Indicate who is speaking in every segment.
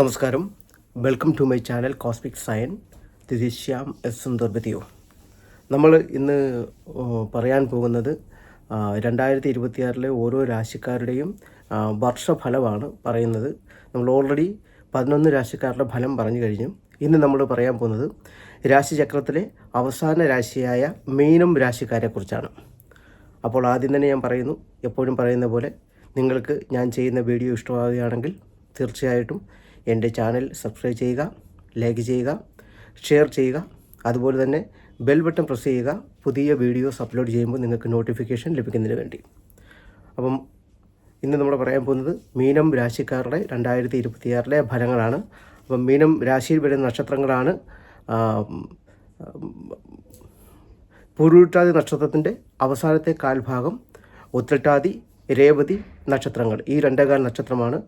Speaker 1: നമസ്കാരം. Welcome to my channel cosmic science this is Shyam S നമ്മൾ ഇന്ന് പറയാൻ പോകുന്നത് രണ്ടായിരത്തി ഇരുപത്തിയാറിലെ ഓരോ രാശിക്കാരുടെയും വർഷഫലമാണ് പറയുന്നത്. നമ്മൾ ഓൾറെഡി പതിനൊന്ന് രാശിക്കാരുടെ ഫലം പറഞ്ഞു കഴിഞ്ഞു. ഇന്ന് നമ്മൾ പറയാൻ പോകുന്നത് രാശിചക്രത്തിലെ അവസാന രാശിയായ മീനം രാശിക്കാരെക്കുറിച്ചാണ്. അപ്പോൾ ആദ്യം തന്നെ ഞാൻ പറയുന്നു എപ്പോഴും പറയുന്ന പോലെ നിങ്ങൾക്ക് ഞാൻ ചെയ്യുന്ന വീഡിയോ ഇഷ്ടമാവുകയാണെങ്കിൽ തീർച്ചയായിട്ടും എന്റെ ചാനൽ സബ്സ്ക്രൈബ് ചെയ്യുക ലൈക്ക് ചെയ്യുക ഷെയർ ചെയ്യുക അതുപോലെ തന്നെ ബെൽ ബട്ടൺ പ്രസ് ചെയ്യുക പുതിയ വീഡിയോസ് അപ്ലോഡ് ചെയ്യുമ്പോൾ നിങ്ങൾക്ക് നോട്ടിഫിക്കേഷൻ ലഭിക്കുന്നതിന് വേണ്ടി അപ്പം ഇന്ന് നമ്മൾ പറയാൻ പോകുന്നത് മീനം രാശിക്കാരുടെ രണ്ടായിരത്തി ഇരുപത്തിയാറിലെ ഫലങ്ങളാണ് അപ്പം മീനം രാശിയിൽ വരുന്ന നക്ഷത്രങ്ങളാണ് പുരുട്ടാതി നക്ഷത്രത്തിന്റെ അവസാനത്തെ കാൽഭാഗം ഉത്രട്ടാതി രേവതി നക്ഷത്രങ്ങൾ. ഈ രണ്ടേകാൽ നക്ഷത്രമാണ്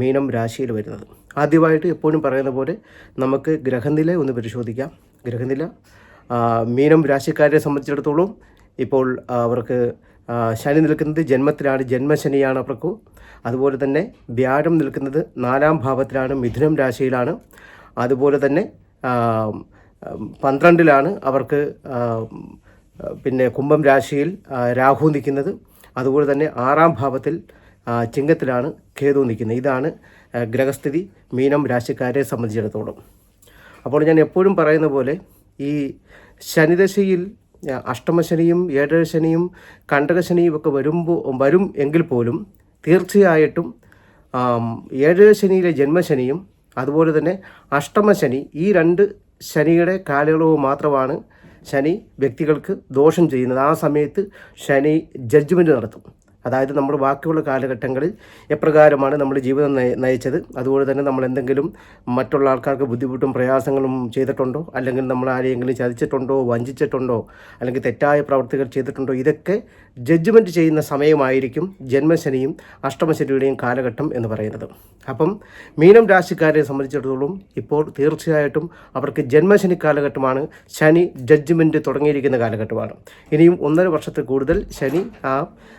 Speaker 1: മീനം രാശിയിൽ വരുന്നത്. ആദ്യമായിട്ട് എപ്പോഴും പറയുന്ന പോലെ നമുക്ക് ഗ്രഹനില ഒന്ന് പരിശോധിക്കാം. ഗ്രഹനില മീനം രാശിക്കാരെ സംബന്ധിച്ചിടത്തോളം ഇപ്പോൾ അവർക്ക് ശനി നിൽക്കുന്നത് ജന്മത്തിലാണ് ജന്മശനിയാണ് അവർക്ക് അതുപോലെ തന്നെ വ്യാഴം നിൽക്കുന്നത് നാലാം ഭാവത്തിലാണ് മിഥുനം രാശിയിലാണ്. അതുപോലെ തന്നെ പന്ത്രണ്ടിലാണ് അവർക്ക് പിന്നെ കുംഭം രാശിയിൽ രാഹു നിൽക്കുന്നത്. അതുപോലെ തന്നെ ആറാം ഭാവത്തിൽ ചിങ്ങത്തിലാണ് കേതു നിൽക്കുന്നത്. ഇതാണ് ഗ്രഹസ്ഥിതി മീനം രാശിക്കാരെ സംബന്ധിച്ചിടത്തോളം. അപ്പോൾ ഞാൻ എപ്പോഴും പറയുന്ന പോലെ ഈ ശനിദശയിൽ അഷ്ടമശനിയും ഏഴരശനിയും കണ്ടകശനിയും ഒക്കെ വരുമ്പോൾ വരും എങ്കിൽ പോലും തീർച്ചയായിട്ടും ഏഴരശനിയിലെ ഏഴര ശനിയിലെ ജന്മശനിയും അതുപോലെ തന്നെ അഷ്ടമശനി ഈ രണ്ട് ശനിയുടെ കാലയളവ് മാത്രമാണ് ശനി വ്യക്തികൾക്ക് ദോഷം ചെയ്യുന്നത് ആ സമയത്ത് ശനി ജഡ്ജ്മെന്റ് നടത്തും. അതായത് നമ്മൾ ബാക്കിയുള്ള കാലഘട്ടങ്ങളിൽ എപ്രകാരമാണ് നമ്മൾ ജീവിതം നയിച്ചത്. അതുപോലെ തന്നെ നമ്മൾ എന്തെങ്കിലും മറ്റുള്ള ആൾക്കാർക്ക് ബുദ്ധിമുട്ടും പ്രയാസങ്ങളും ചെയ്തിട്ടുണ്ടോ? അല്ലെങ്കിൽ നമ്മൾ ആരെയെങ്കിലും ചതിച്ചിട്ടുണ്ടോ? വഞ്ചിച്ചിട്ടുണ്ടോ? അല്ലെങ്കിൽ തെറ്റായ പ്രവർത്തികൾ ചെയ്തിട്ടുണ്ടോ? ഇതൊക്കെ ജഡ്ജ്മെന്റ് ചെയ്യുന്ന സമയമായിരിക്കും ജന്മശനിയും അഷ്ടമശനിയുടെയും കാലഘട്ടം എന്ന് പറയുന്നത്. അപ്പം മീനം രാശിക്കാരെ സംബന്ധിച്ചിടത്തോളം ഇപ്പോൾ തീർച്ചയായിട്ടും അവർക്ക് ജന്മശനി കാലഘട്ടമാണ് ശനി ജഡ്ജ്മെന്റ് തുടങ്ങിയിരിക്കുന്ന കാലഘട്ടമാണ്. ഇനിയും ഒന്നര വർഷത്തിൽ കൂടുതൽ ശനി ആ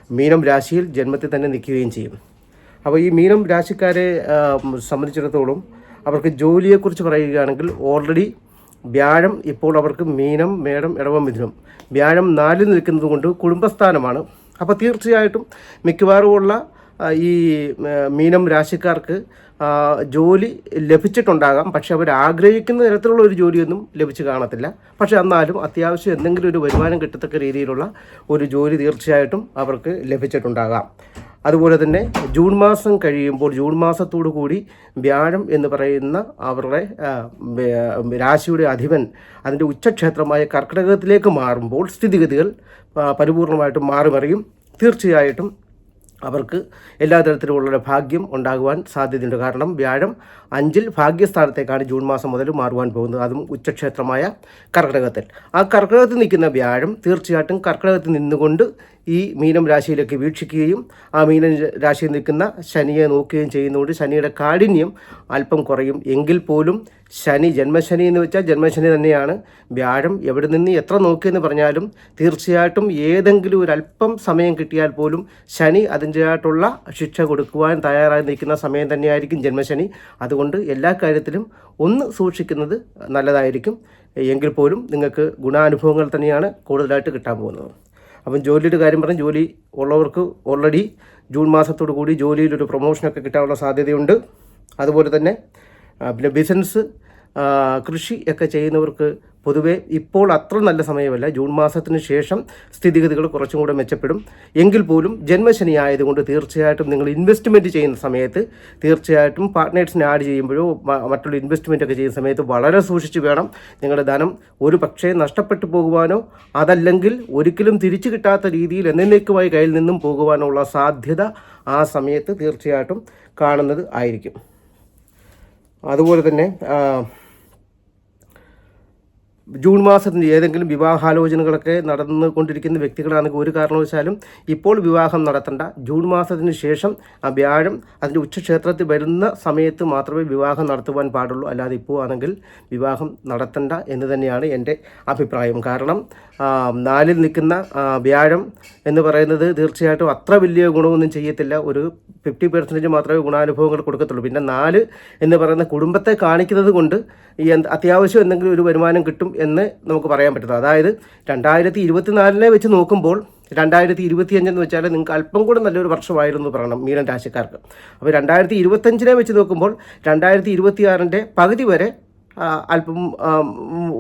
Speaker 1: മീനം രാശിയിൽ ജന്മത്തിൽ തന്നെ നിൽക്കുകയും ചെയ്യും. അപ്പോൾ ഈ മീനം രാശിക്കാരെ സംബന്ധിച്ചിടത്തോളം അവർക്ക് ജോലിയെക്കുറിച്ച് പറയുകയാണെങ്കിൽ ഓൾറെഡി വ്യാഴം ഇപ്പോൾ അവർക്ക് മീനം മേടം ഇടവം മിഥുനം. വ്യാഴം നാലിൽ നിൽക്കുന്നത് കൊണ്ട് കുടുംബസ്ഥാനമാണ്. അപ്പോൾ തീർച്ചയായിട്ടും മിക്കവാറുമുള്ള ഈ മീനം രാശിക്കാർക്ക് ജോലി ലഭിച്ചിട്ടുണ്ടാകാം. പക്ഷെ അവർ ആഗ്രഹിക്കുന്ന തരത്തിലുള്ള ഒരു ജോലിയൊന്നും ലഭിച്ചു കാണത്തില്ല. പക്ഷെ എന്നാലും അത്യാവശ്യം എന്തെങ്കിലും ഒരു വരുമാനം കിട്ടത്തക്ക രീതിയിലുള്ള ഒരു ജോലി തീർച്ചയായിട്ടും അവർക്ക് ലഭിച്ചിട്ടുണ്ടാകാം. അതുപോലെ തന്നെ ജൂൺ മാസം കഴിയുമ്പോൾ ജൂൺ മാസത്തോടു കൂടി വ്യാഴം എന്ന് പറയുന്ന അവരുടെ രാശിയുടെ അധിപൻ അതിന്റെ ഉച്ചക്ഷേത്രമായ കർക്കിടകത്തിലേക്ക് മാറുമ്പോൾ സ്ഥിതിഗതികൾ പരിപൂർണമായിട്ടും മാറി മറിയും തീർച്ചയായിട്ടും അവർക്ക് എല്ലാ തരത്തിലുമുള്ള ഭാഗ്യം ഉണ്ടാകുവാൻ സാധ്യതയുണ്ട്. കാരണം വ്യാഴം അഞ്ചിൽ ഭാഗ്യസ്ഥാനത്തേക്കാണ് ജൂൺ മാസം മുതൽ മാറുവാൻ പോകുന്നത്. അതും ഉച്ചക്ഷേത്രമായ കർക്കിടകത്തിൽ. ആ കർക്കിടകത്തിൽ നിൽക്കുന്ന വ്യാഴം തീർച്ചയായിട്ടും കർക്കിടകത്തിൽ നിന്നുകൊണ്ട് ഈ മീനം രാശിയിലേക്ക് വീക്ഷിക്കുകയും ആ മീനം രാശിയിൽ നിൽക്കുന്ന ശനിയെ നോക്കുകയും ചെയ്യുന്നതുകൊണ്ട് ശനിയുടെ കാഠിന്യം അല്പം കുറയും. എങ്കിൽ പോലും ശനി ജന്മശനി എന്ന് വെച്ചാൽ ജന്മശനി തന്നെയാണ്. വ്യാഴം എവിടെ നിന്ന് എത്ര നോക്കിയെന്ന് പറഞ്ഞാലും തീർച്ചയായിട്ടും ഏതെങ്കിലും ഒരു അല്പം സമയം കിട്ടിയാൽ പോലും ശനി അതിന്റെതായിട്ടുള്ള ശിക്ഷ കൊടുക്കുവാൻ തയ്യാറായി നിൽക്കുന്ന സമയം തന്നെയായിരിക്കും ജന്മശനി. അതുകൊണ്ട് എല്ലാ കാര്യത്തിലും ഒന്ന് സൂക്ഷിക്കുന്നത് നല്ലതായിരിക്കും. എങ്കിൽ പോലും നിങ്ങൾക്ക് ഗുണാനുഭവങ്ങൾ തന്നെയാണ് കൂടുതലായിട്ട് കിട്ടാൻ പോകുന്നത്. അപ്പം ജോലിയുടെ കാര്യം പറഞ്ഞാൽ ജോലി ഉള്ളവർക്ക് ഓൾറെഡി ജൂൺ മാസത്തോടു കൂടി ജോലിയിലൊരു പ്രൊമോഷനൊക്കെ കിട്ടാനുള്ള സാധ്യതയുണ്ട്. അതുപോലെ തന്നെ പിന്നെ ബിസിനസ് കൃഷി ഒക്കെ ചെയ്യുന്നവർക്ക് പൊതുവേ ഇപ്പോൾ അത്ര നല്ല സമയമല്ല. ജൂൺ മാസത്തിന് ശേഷം സ്ഥിതിഗതികൾ കുറച്ചും കൂടെ മെച്ചപ്പെടും. എങ്കിൽ പോലും ജന്മശനി ആയതുകൊണ്ട് തീർച്ചയായിട്ടും നിങ്ങൾ ഇൻവെസ്റ്റ്മെന്റ് ചെയ്യുന്ന സമയത്ത് തീർച്ചയായിട്ടും പാർട്ട്നേഴ്സിനെ ആഡ് ചെയ്യുമ്പോഴോ മറ്റുള്ള ഇൻവെസ്റ്റ്മെന്റ് ഒക്കെ ചെയ്യുന്ന സമയത്ത് വളരെ സൂക്ഷിച്ച് വേണം നിങ്ങളുടെ ധനം ഒരു പക്ഷേ നഷ്ടപ്പെട്ടു പോകുവാനോ അതല്ലെങ്കിൽ ഒരിക്കലും തിരിച്ചു കിട്ടാത്ത രീതിയിൽ എന്നേക്കുമായി കയ്യിൽ നിന്നും പോകുവാനുള്ള സാധ്യത ആ സമയത്ത് തീർച്ചയായിട്ടും കാണുന്നത് ആയിരിക്കും. അതുപോലെ തന്നെ ജൂൺ മാസത്തിൽ ഏതെങ്കിലും വിവാഹാലോചനകളൊക്കെ നടന്നുകൊണ്ടിരിക്കുന്ന വ്യക്തികളാണെങ്കിൽ ഒരു കാരണവശാലും ഇപ്പോൾ വിവാഹം നടത്തണ്ട. ജൂൺ മാസത്തിന് ശേഷം ആ വ്യാഴം അതിന്റെ ഉച്ചക്ഷേത്രത്തിൽ വരുന്ന സമയത്ത് മാത്രമേ വിവാഹം നടത്തുവാൻ പാടുള്ളൂ. അല്ലാതെ ഇപ്പോൾ ആണെങ്കിൽ വിവാഹം നടത്തണ്ട എന്ന് തന്നെയാണ് എന്റെ അഭിപ്രായം. കാരണം നാലിൽ നിൽക്കുന്ന വ്യാഴം എന്ന് പറയുന്നത് തീർച്ചയായിട്ടും അത്ര വലിയ ഗുണമൊന്നും ചെയ്യത്തില്ല. ഒരു ഫിഫ്റ്റി പെർസെന്റേജ് മാത്രമേ ഗുണാനുഭവങ്ങൾ കൊടുക്കത്തുള്ളൂ. പിന്നെ നാല് എന്ന് പറയുന്ന കുടുംബത്തെ കാണിക്കുന്നത് കൊണ്ട് അത്യാവശ്യം എന്തെങ്കിലും ഒരു വരുമാനം കിട്ടും എന്ന് നമുക്ക് പറയാൻ പറ്റുന്നത്. അതായത് രണ്ടായിരത്തി ഇരുപത്തിനാലിനെ വെച്ച് നോക്കുമ്പോൾ രണ്ടായിരത്തി ഇരുപത്തിയഞ്ചെന്ന് വെച്ചാൽ നിങ്ങൾക്ക് അല്പം കൂടെ നല്ലൊരു വർഷമായിരുന്നു പറയണം മീനൻ രാശിക്കാർക്ക്. അപ്പോൾ രണ്ടായിരത്തി ഇരുപത്തഞ്ചിനെ വെച്ച് നോക്കുമ്പോൾ രണ്ടായിരത്തി ഇരുപത്തിയാറിന്റെ പകുതി വരെ അല്പം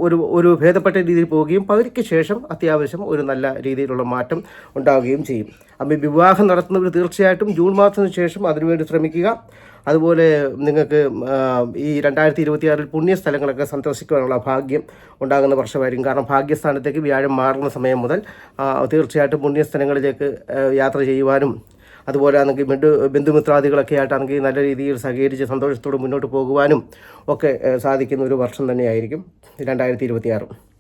Speaker 1: ഒരു ഒരു ഭേദപ്പെട്ട രീതിയിൽ പോവുകയും പകുതിക്ക് ശേഷം അത്യാവശ്യം ഒരു നല്ല രീതിയിലുള്ള മാറ്റം ഉണ്ടാവുകയും ചെയ്യും. അപ്പോൾ വിവാഹം നടത്തുന്നവർ തീർച്ചയായിട്ടും ജൂൺ മാസത്തിന് ശേഷം അതിനുവേണ്ടി ശ്രമിക്കുക. അതുപോലെ നിങ്ങൾക്ക് ഈ രണ്ടായിരത്തി ഇരുപത്തിയാറിൽ പുണ്യ സ്ഥലങ്ങളൊക്കെ സന്ദർശിക്കുവാനുള്ള ഭാഗ്യം ഉണ്ടാകുന്ന വർഷമായിരിക്കും. കാരണം ഭാഗ്യസ്ഥാനത്തേക്ക് വ്യാഴം മാറുന്ന സമയം മുതൽ തീർച്ചയായിട്ടും പുണ്യസ്ഥലങ്ങളിലേക്ക് സ്ഥലങ്ങളിലേക്ക് യാത്ര ചെയ്യുവാനും അതുപോലെ ആണെങ്കിൽ ബന്ധു ബന്ധുമിത്രാദികളൊക്കെ ആയിട്ടാണെങ്കിൽ നല്ല രീതിയിൽ സഹകരിച്ച് സന്തോഷത്തോടെ മുന്നോട്ട് പോകുവാനും ഒക്കെ സാധിക്കുന്ന ഒരു വർഷം തന്നെയായിരിക്കും രണ്ടായിരത്തി ഇരുപത്തിയാറ്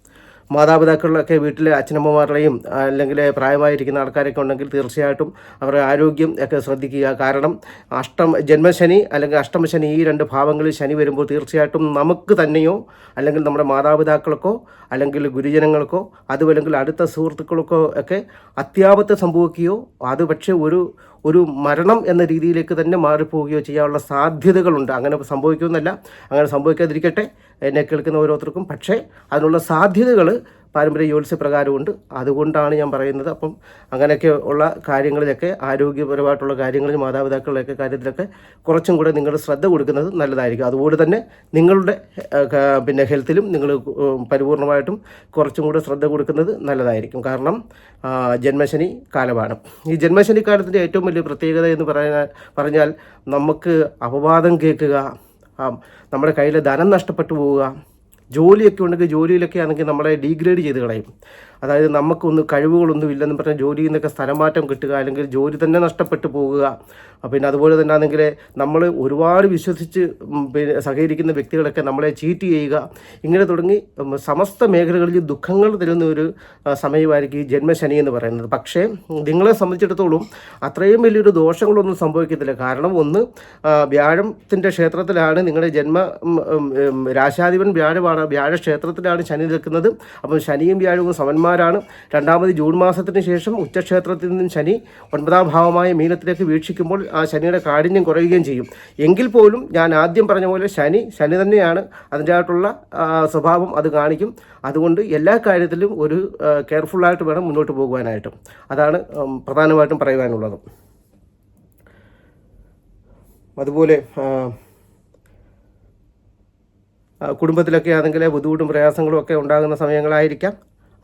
Speaker 1: മാതാപിതാക്കളിലൊക്കെ വീട്ടിലെ അച്ഛനമ്മമാരുടെയും അല്ലെങ്കിൽ പ്രായമായിരിക്കുന്ന ആൾക്കാരൊക്കെ ഉണ്ടെങ്കിൽ തീർച്ചയായിട്ടും അവരുടെ ആരോഗ്യം ഒക്കെ ശ്രദ്ധിക്കുക. കാരണം അഷ്ടം ജന്മശനി അല്ലെങ്കിൽ അഷ്ടമശനി ഈ രണ്ട് ഭാവങ്ങളിൽ ശനി വരുമ്പോൾ തീർച്ചയായിട്ടും നമുക്ക് തന്നെയോ അല്ലെങ്കിൽ നമ്മുടെ മാതാപിതാക്കൾക്കോ അല്ലെങ്കിൽ ഗുരുജനങ്ങൾക്കോ അതുമല്ലെങ്കിൽ അടുത്ത സുഹൃത്തുക്കൾക്കോ ഒക്കെ അത്യാപത്ത് സംഭവിക്കുകയോ അത് പക്ഷേ ഒരു ഒരു മരണം എന്ന രീതിയിലേക്ക് തന്നെ മാറിപ്പോവുകയോ ചെയ്യാനുള്ള സാധ്യതകളുണ്ട്. അങ്ങനെ സംഭവിക്കുമെന്നല്ല. അങ്ങനെ സംഭവിക്കാതിരിക്കട്ടെ. എന്നെ കേൾക്കുന്ന ഓരോരുത്തർക്കും. പക്ഷേ അതിനുള്ള സാധ്യതകൾ പാരമ്പര്യ ജ്യോത്സ്യ പ്രകാരമുണ്ട്. അതുകൊണ്ടാണ് ഞാൻ പറയുന്നത്. അപ്പം അങ്ങനെയൊക്കെ ഉള്ള കാര്യങ്ങളിലൊക്കെ ആരോഗ്യപരമായിട്ടുള്ള കാര്യങ്ങളിൽ മാതാപിതാക്കളുടെയൊക്കെ കാര്യത്തിലൊക്കെ കുറച്ചും കൂടെ നിങ്ങൾ ശ്രദ്ധ കൊടുക്കുന്നത് നല്ലതായിരിക്കും. അതുപോലെ തന്നെ നിങ്ങളുടെ പിന്നെ ഹെൽത്തിലും നിങ്ങൾ പരിപൂർണമായിട്ടും കുറച്ചും കൂടെ ശ്രദ്ധ കൊടുക്കുന്നത് നല്ലതായിരിക്കും. കാരണം ജന്മശനി കാലമാണ്. ഈ ജന്മശനി കാലത്തിന്റെ ഏറ്റവും വലിയ പ്രത്യേകത എന്ന് പറയാൻ പറഞ്ഞാൽ നമുക്ക് അപവാദം കേൾക്കുക നമ്മുടെ കയ്യിൽ ധനം നഷ്ടപ്പെട്ടു പോവുക ജോലിയൊക്കെ ഉണ്ടെങ്കിൽ ജോലിയിലൊക്കെ ആണെങ്കിൽ നമ്മളെ ഡീഗ്രേഡ് ചെയ്ത് കളയും. അതായത് നമുക്കൊന്നും കഴിവുകളൊന്നും ഇല്ലെന്ന് പറഞ്ഞാൽ ജോലിയിൽ നിന്നൊക്കെ സ്ഥലമാറ്റം കിട്ടുക അല്ലെങ്കിൽ ജോലി തന്നെ നഷ്ടപ്പെട്ടു പോകുക. പിന്നെ അതുപോലെ തന്നെ ആണെങ്കിൽ നമ്മൾ ഒരുപാട് വിശ്വസിച്ച് പിന്നെ സഹകരിക്കുന്ന വ്യക്തികളൊക്കെ നമ്മളെ ചീറ്റ് ചെയ്യുക. ഇങ്ങനെ തുടങ്ങി സമസ്ത മേഖലകളിൽ ദുഃഖങ്ങൾ തരുന്ന ഒരു സമയമായിരിക്കും ഈ ജന്മശനി എന്ന് പറയുന്നത്. പക്ഷേ നിങ്ങളെ സംബന്ധിച്ചിടത്തോളം അത്രയും വലിയൊരു ദോഷങ്ങളൊന്നും സംഭവിക്കത്തില്ല. കാരണം ഒന്ന് വ്യാഴത്തിന്റെ ക്ഷേത്രത്തിലാണ് നിങ്ങളുടെ ജന്മ രാശാധിപൻ വ്യാഴമാണ് വ്യാഴ ക്ഷേത്രത്തിലാണ് ശനി നിൽക്കുന്നത്. അപ്പം ശനിയും വ്യാഴവും സമന്മാരാണ് രണ്ടാമത് ജൂൺ മാസത്തിന് ശേഷം ഉച്ചക്ഷേത്രത്തിൽ നിന്നും ശനി ഒൻപതാം ഭാവമായ മീനത്തിലേക്ക് വീക്ഷിക്കുമ്പോൾ ആ ശനിയുടെ കാഠിന്യം കുറയുകയും ചെയ്യും. എങ്കിൽ പോലും ഞാൻ ആദ്യം പറഞ്ഞ പോലെ ശനി ശനി തന്നെയാണ് അതിന്റെതായിട്ടുള്ള സ്വഭാവം അത് കാണിക്കും. അതുകൊണ്ട് എല്ലാ കാര്യത്തിലും ഒരു കെയർഫുള്ളായിട്ട് വേണം മുന്നോട്ട് പോകുവാനായിട്ടും. അതാണ് പ്രധാനമായിട്ടും പറയുവാനുള്ളത്. അതുപോലെ കുടുംബത്തിലൊക്കെ ആണെങ്കിൽ ബുദ്ധിമുട്ടും പ്രയാസങ്ങളും ഒക്കെ ഉണ്ടാകുന്ന സമയങ്ങളായിരിക്കാം.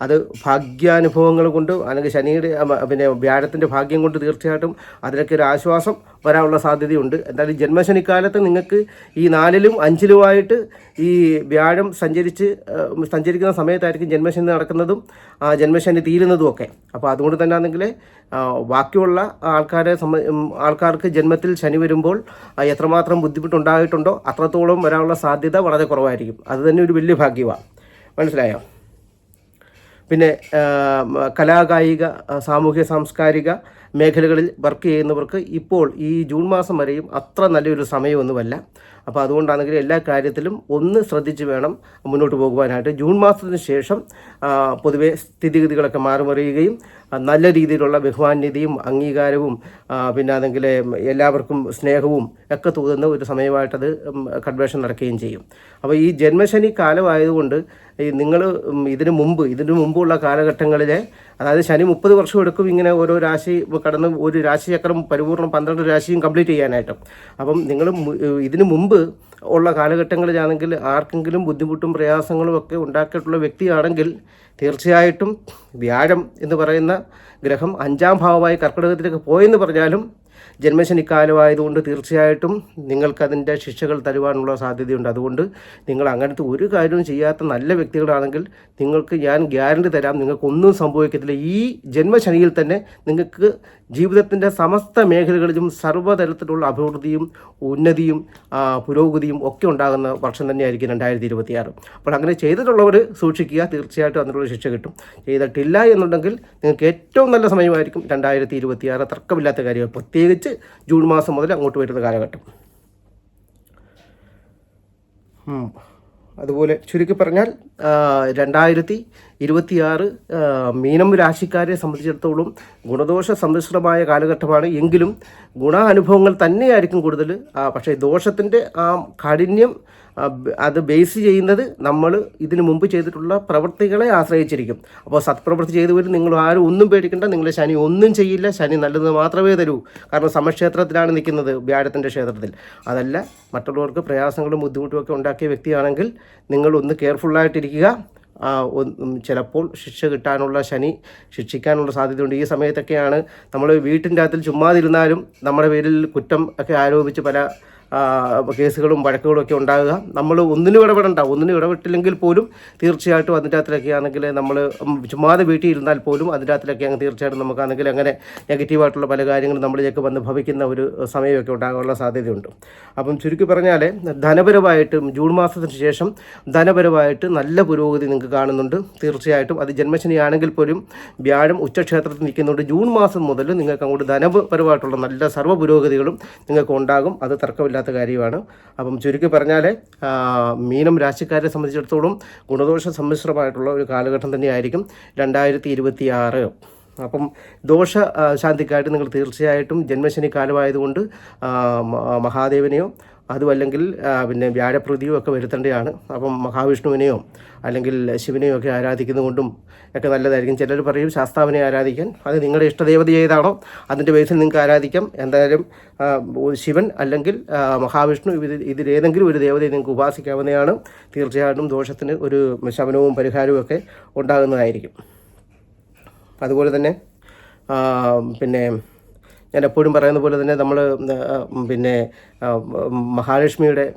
Speaker 1: അത് ഭാഗ്യാനുഭവങ്ങൾ കൊണ്ട് അല്ലെങ്കിൽ ശനിയുടെ പിന്നെ വ്യാഴത്തിന്റെ ഭാഗ്യം കൊണ്ട് തീർച്ചയായിട്ടും അതിലൊക്കെ ഒരു ആശ്വാസം വരാനുള്ള സാധ്യതയുണ്ട്. എന്തായാലും ജന്മശനിക്കാലത്ത് നിങ്ങൾക്ക് ഈ നാലിലും അഞ്ചിലുമായിട്ട് ഈ വ്യാഴം സഞ്ചരിച്ച് സഞ്ചരിക്കുന്ന സമയത്തായിരിക്കും ജന്മശനി നടക്കുന്നതും ആ, ജന്മശനി തീരുന്നതും ഒക്കെ. അപ്പോൾ അതുകൊണ്ട് തന്നെ ആണെങ്കിൽ ബാക്കിയുള്ള ആൾക്കാരെ ആൾക്കാർക്ക് ജന്മത്തിൽ ശനി വരുമ്പോൾ എത്രമാത്രം ബുദ്ധിമുട്ടുണ്ടായിട്ടുണ്ടോ അത്രത്തോളം വരാനുള്ള സാധ്യത വളരെ കുറവായിരിക്കും. അത് തന്നെ ഒരു വലിയ ഭാഗ്യമാണ്. മനസ്സിലായോ? പിന്നെ കലാകായിക സാമൂഹ്യ സാംസ്കാരിക മേഖലകളിൽ വർക്ക് ചെയ്യുന്നവർക്ക് ഇപ്പോൾ ഈ ജൂൺ മാസം വരെയും അത്ര നല്ലൊരു സമയമൊന്നുമല്ല. അപ്പോൾ അതുകൊണ്ടാണെങ്കിൽ എല്ലാ കാര്യത്തിലും ഒന്ന് ശ്രദ്ധിച്ച് വേണം മുന്നോട്ട് പോകുവാനായിട്ട്. ജൂൺ മാസത്തിന് ശേഷം പൊതുവേ സ്ഥിതിഗതികളൊക്കെ മാറിമറിയുകയും നല്ല രീതിയിലുള്ള ബഹുമാന്യതയും അംഗീകാരവും പിന്നെ അതെങ്കിൽ എല്ലാവർക്കും സ്നേഹവും ഒക്കെ തോന്നുന്ന ഒരു സമയമായിട്ടത് കൺവേഷൻ നടക്കുകയും ചെയ്യും. അപ്പോൾ ഈ ജന്മശനി കാലമായതുകൊണ്ട് നിങ്ങൾ ഇതിനു മുമ്പ് ഇതിനു മുമ്പുള്ള കാലഘട്ടങ്ങളിലെ അതായത് ശനി മുപ്പത് വർഷം എടുക്കും ഇങ്ങനെ ഓരോ രാശി കടന്ന് ഒരു രാശിചക്രം പരിപൂർണം പന്ത്രണ്ട് രാശിയും കംപ്ലീറ്റ് ചെയ്യാനായിട്ട്. അപ്പം നിങ്ങൾ ഇതിനു മുമ്പ് ഉള്ള കാലഘട്ടങ്ങളിലാണെങ്കിൽ ആർക്കെങ്കിലും ബുദ്ധിമുട്ടും പ്രയാസങ്ങളും ഒക്കെ ഉണ്ടാക്കിയിട്ടുള്ള വ്യക്തിയാണെങ്കിൽ തീർച്ചയായിട്ടും വ്യാഴം എന്ന് പറയുന്ന ഗ്രഹം അഞ്ചാം ഭാവമായി കർക്കിടകത്തിലേക്ക് പോയെന്ന് പറഞ്ഞാലും ജന്മശനിക്കാലമായതുകൊണ്ട് തീർച്ചയായിട്ടും നിങ്ങൾക്കതിന്റെ ശിക്ഷകൾ തരുവാനുള്ള സാധ്യതയുണ്ട്. അതുകൊണ്ട് നിങ്ങൾ അങ്ങനത്തെ ഒരു കാര്യവും ചെയ്യാത്ത നല്ല വ്യക്തികളാണെങ്കിൽ നിങ്ങൾക്ക് ഞാൻ ഗ്യാരണ്ടി തരാം. നിങ്ങൾക്കൊന്നും സംഭവിക്കത്തില്ല. ഈ ജന്മശനിയിൽ തന്നെ നിങ്ങൾക്ക് ജീവിതത്തിന്റെ സമസ്ത മേഖലകളിലും സർവതരത്തിലുള്ള അഭിവൃദ്ധിയും ഉന്നതിയും പുരോഗതിയും ഒക്കെ ഉണ്ടാകുന്ന വർഷം തന്നെയായിരിക്കും രണ്ടായിരത്തി ഇരുപത്തിയാറ് അപ്പോൾ അങ്ങനെ ചെയ്തിട്ടുള്ളവർ സൂക്ഷിക്കുക. തീർച്ചയായിട്ടും അതിനുള്ള ശിക്ഷ കിട്ടും. ചെയ്തിട്ടില്ല എന്നുണ്ടെങ്കിൽ നിങ്ങൾക്ക് ഏറ്റവും നല്ല സമയമായിരിക്കും രണ്ടായിരത്തി ഇരുപത്തിയാറ് തർക്കമില്ലാത്ത കാര്യമാണ് പ്രത്യേകിച്ച് ജൂൺ മാസം മുതൽ അങ്ങോട്ട് വരുന്ന കാലഘട്ടം. അതുപോലെ ചുരുക്കി പറഞ്ഞാൽ രണ്ടായിരത്തി ഇരുപത്തിയാറ് മീനം രാശിക്കാരെ സംബന്ധിച്ചിടത്തോളം ഗുണദോഷ സമ്മിശ്രമായ കാലഘട്ടമാണ്. എങ്കിലും ഗുണാനുഭവങ്ങൾ തന്നെയായിരിക്കും കൂടുതൽ. പക്ഷേ ദോഷത്തിന്റെ ആ കാഠിന്യം അത് ബേസ് ചെയ്യുന്നത് നമ്മൾ ഇതിനു മുമ്പ് ചെയ്തിട്ടുള്ള പ്രവൃത്തികളെ ആശ്രയിച്ചിരിക്കും. അപ്പോൾ സത്പ്രവൃത്തി ചെയ്തവർ നിങ്ങൾ ആരും ഒന്നും പേടിക്കേണ്ട. നിങ്ങളെ ശനി ഒന്നും ചെയ്യില്ല. ശനി നല്ലത് മാത്രമേ തരൂ. കാരണം സമക്ഷേത്രത്തിലാണ് നിൽക്കുന്നത് വ്യാഴത്തിന്റെ ക്ഷേത്രത്തിൽ. അതല്ല മറ്റുള്ളവർക്ക് പ്രയാസങ്ങളും ബുദ്ധിമുട്ടുമൊക്കെ ഉണ്ടാക്കിയ വ്യക്തിയാണെങ്കിൽ നിങ്ങൾ ഒന്ന് കെയർഫുള്ളായിട്ടിരിക്കുക. ഒന്ന് ചിലപ്പോൾ ശിക്ഷ കിട്ടാനുള്ള ശനി ശിക്ഷിക്കാനുള്ള സാധ്യതയുണ്ട്. ഈ സമയത്തൊക്കെയാണ് നമ്മൾ വീട്ടിന്റെ അകത്തിൽ ചുമ്മാതിരുന്നാലും നമ്മുടെ പേരിൽ കുറ്റം ഒക്കെ ആരോപിച്ച് പല കേസുകളും വഴക്കുകളും ഒക്കെ ഉണ്ടാകുക. നമ്മൾ ഒന്നിനും ഇടപെടണ്ട. ഒന്നിനും ഇടപെട്ടില്ലെങ്കിൽ പോലും തീർച്ചയായിട്ടും അതിന്റെ അകത്തിലൊക്കെ ആണെങ്കിൽ നമ്മൾ ചുമ്മാതെ വീട്ടിൽ ഇരുന്നാൽ പോലും അതിന്റെ അകത്തിലൊക്കെ അങ്ങ് തീർച്ചയായിട്ടും നമുക്കാണെങ്കിൽ അങ്ങനെ നെഗറ്റീവായിട്ടുള്ള പല കാര്യങ്ങളും നമ്മളിലേക്ക് വന്ന് ഭവിക്കുന്ന ഒരു സമയമൊക്കെ ഉണ്ടാകാനുള്ള സാധ്യതയുണ്ട്. അപ്പം ചുരുക്കി പറഞ്ഞാൽ ധനപരമായിട്ടും ജൂൺ മാസത്തിന് ശേഷം ധനപരമായിട്ട് നല്ല പുരോഗതി നിങ്ങൾക്ക് കാണുന്നുണ്ട്. തീർച്ചയായിട്ടും അത് ജന്മശനിയാണെങ്കിൽ പോലും വ്യാഴം ഉച്ചക്ഷേത്രത്തിൽ നിൽക്കുന്നുണ്ട്. ജൂൺ മാസം മുതൽ നിങ്ങൾക്ക് അങ്ങോട്ട് ധനപരമായിട്ടുള്ള നല്ല സർവ പുരോഗതികളും നിങ്ങൾക്ക് ഉണ്ടാകും. അത് തർക്കമില്ലാത്ത കാര്യമാണ്. അപ്പം ചുരുക്കി പറഞ്ഞാൽ മീനം രാശിക്കാരെ സംബന്ധിച്ചിടത്തോളം ഗുണദോഷ സമ്മിശ്രമായിട്ടുള്ള ഒരു കാലഘട്ടം തന്നെയായിരിക്കും രണ്ടായിരത്തി ഇരുപത്തി ആറ് അപ്പം ദോഷ ശാന്തിക്കായിട്ട് നിങ്ങൾ തീർച്ചയായിട്ടും ജന്മശനി കാലമായതുകൊണ്ട് മഹാദേവനെയോ അതുമല്ലെങ്കിൽ പിന്നെ വ്യാഴപ്രതിയോ ഒക്കെ വരുത്തേണ്ടതാണ്. അപ്പം മഹാവിഷ്ണുവിനെയോ അല്ലെങ്കിൽ ശിവനെയോ ഒക്കെ ആരാധിക്കുന്നതുകൊണ്ടും ഒക്കെ നല്ലതായിരിക്കും. ചിലർ പറയും ശാസ്താവിനെ ആരാധിക്കാൻ. അത് നിങ്ങളുടെ ഇഷ്ടദേവത ഏതാണോ അതിന്റെ ബേസിൽ നിങ്ങൾക്ക് ആരാധിക്കാം. എന്തായാലും ശിവൻ അല്ലെങ്കിൽ മഹാവിഷ്ണു ഇത് ഇതിലേതെങ്കിലും ഒരു ദേവതയെ നിങ്ങൾക്ക് ഉപാസിക്കാവുന്നതാണ്. തീർച്ചയായിട്ടും ദോഷത്തിന് ഒരു ശമനവും പരിഹാരവും ഒക്കെ ഉണ്ടാകുന്നതായിരിക്കും. അതുപോലെ തന്നെ പിന്നെ ഞാൻ എപ്പോഴും പറയുന്ന പോലെ തന്നെ നമ്മൾ പിന്നെ മഹാലക്ഷ്മിയുടെ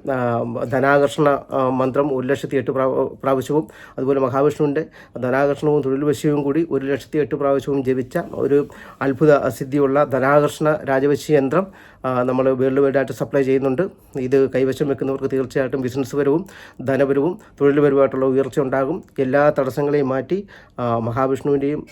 Speaker 1: ധനാകർഷണ മന്ത്രം ഒരു ലക്ഷത്തി എട്ട് പ്രാവ- പ്രാവശ്യവും അതുപോലെ മഹാവിഷ്ണുവിന്റെ ധനാകർഷണവും തൊഴിൽ കൂടി ഒരു ലക്ഷത്തി എട്ട് പ്രാവശ്യവും ജപിച്ച ഒരു അത്ഭുത സിദ്ധിയുള്ള ധനാകർഷണ രാജവശ്യ യന്ത്രം നമ്മൾ വേൾഡ് വൈഡായിട്ട് സപ്ലൈ ചെയ്യുന്നുണ്ട്. ഇത് കൈവശം വെക്കുന്നവർക്ക് തീർച്ചയായിട്ടും ബിസിനസ് പരവും ധനപരവും തൊഴിൽപരവുമായിട്ടുള്ള ഉയർച്ച ഉണ്ടാകും. എല്ലാ തടസ്സങ്ങളെയും മാറ്റി മഹാവിഷ്ണുവിന്റെയും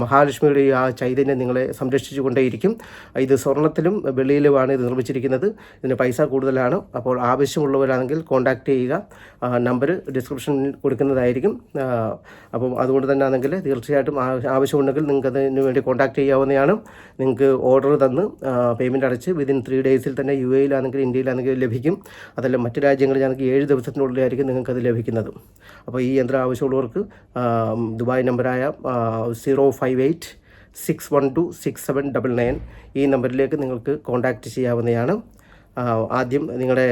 Speaker 1: മഹാലക്ഷ്മിയുടെയും ആ ചൈതന്യം നിങ്ങളെ സംരക്ഷിച്ചു കൊണ്ടേയിരിക്കും ഇത് സ്വർണത്തിലും വെള്ളിയിലുമാണ് ഇത് നിർമ്മിച്ചിരിക്കുന്നത്. ഇതിന് പൈസ കൂടുതലാണ്. അപ്പോൾ ആവശ്യമുള്ളവരാണെങ്കിൽ കോൺടാക്റ്റ് ചെയ്യുക. നമ്പർ ഡിസ്ക്രിപ്ഷനിൽ കൊടുക്കുന്നതായിരിക്കും. അപ്പം അതുകൊണ്ട് തന്നെ ആണെങ്കിൽ തീർച്ചയായിട്ടും ആവശ്യമുണ്ടെങ്കിൽ നിങ്ങൾക്ക് അതിന് വേണ്ടി കോൺടാക്റ്റ് ചെയ്യാവുന്നതാണ്. നിങ്ങൾക്ക് ഓർഡർ തന്ന് പേയ്മെന്റ് അടച്ച് വിതിൻ ത്രീ ഡേയ്സിൽ തന്നെ യു എയിലാണെങ്കിൽ ഇന്ത്യയിലാണെങ്കിൽ ലഭിക്കും. അതല്ല മറ്റ് രാജ്യങ്ങളിലാണെങ്കിൽ ഏഴ് ദിവസത്തിനുള്ളിലായിരിക്കും നിങ്ങൾക്കത് ലഭിക്കുന്നത്. അപ്പോൾ ഈ യന്ത്രം ആവശ്യമുള്ളവർക്ക് ദുബായ് നമ്പറായ zero five eight six one two six seven double nine ഈ നമ്പറിലേക്ക് നിങ്ങൾക്ക് കോൺടാക്റ്റ് ചെയ്യാവുന്നതാണ്. ആദ്യം നിങ്ങളുടെ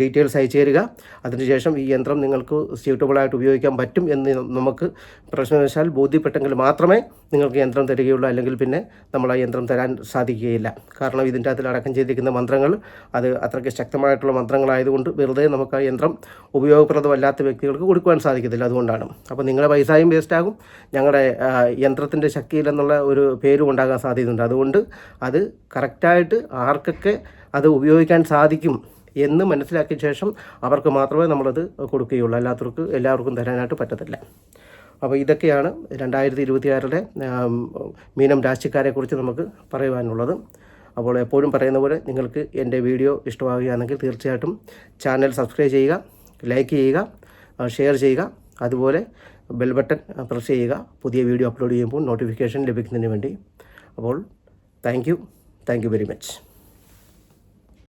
Speaker 1: ഡീറ്റെയിൽസ് അയച്ചു തരിക. അതിനുശേഷം ഈ യന്ത്രം നിങ്ങൾക്ക് സ്യൂട്ടബിളായിട്ട് ഉപയോഗിക്കാൻ പറ്റും എന്ന് നമുക്ക് പ്രശ്നവശാൽ ബോധ്യപ്പെട്ടെങ്കിൽ മാത്രമേ നിങ്ങൾക്ക് യന്ത്രം തരികയുള്ളൂ. അല്ലെങ്കിൽ പിന്നെ നമ്മൾ ആ യന്ത്രം തരാൻ സാധിക്കുകയില്ല. കാരണം ഇതിന്റെ അകത്തിൽ അടക്കം ചെയ്തിരിക്കുന്ന മന്ത്രങ്ങൾ അത് അത്രയ്ക്ക് ശക്തമായിട്ടുള്ള മന്ത്രങ്ങളായതുകൊണ്ട് വെറുതെ നമുക്ക് ആ യന്ത്രം ഉപയോഗപ്രദമല്ലാത്ത വ്യക്തികൾക്ക് കൊടുക്കുവാൻ സാധിക്കത്തില്ല. അതുകൊണ്ടാണ്. അപ്പോൾ നിങ്ങളുടെ പൈസയും വേസ്റ്റാകും ഞങ്ങളുടെ യന്ത്രത്തിന്റെ ശക്തിയിലെന്നുള്ള ഒരു പേരും ഉണ്ടാകാൻ സാധ്യതയുണ്ട്. അതുകൊണ്ട് അത് കറക്റ്റായിട്ട് ആർക്കൊക്കെ അത് ഉപയോഗിക്കാൻ സാധിക്കും എന്ന് മനസ്സിലാക്കിയ ശേഷം അവർക്ക് മാത്രമേ നമ്മളത് കൊടുക്കുകയുള്ളൂ. അല്ലാത്തവർക്ക് എല്ലാവർക്കും തരാനായിട്ട് പറ്റത്തില്ല. അപ്പോൾ ഇതൊക്കെയാണ് രണ്ടായിരത്തി ഇരുപത്തിയാറിലെ മീനം രാശിക്കാരെക്കുറിച്ച് നമുക്ക് പറയുവാനുള്ളത്. അപ്പോൾ എപ്പോഴും പറയുന്ന പോലെ നിങ്ങൾക്ക് എന്റെ വീഡിയോ ഇഷ്ടമാവുകയാണെങ്കിൽ തീർച്ചയായിട്ടും ചാനൽ സബ്സ്ക്രൈബ് ചെയ്യുക ലൈക്ക് ചെയ്യുക ഷെയർ ചെയ്യുക. അതുപോലെ ബെൽ ബട്ടൺ പ്രസ് ചെയ്യുക. പുതിയ വീഡിയോ അപ്ലോഡ് ചെയ്യുമ്പോൾ നോട്ടിഫിക്കേഷൻ ലഭിക്കുന്നതിന് വേണ്ടി. അപ്പോൾ thank you. Thank you very much.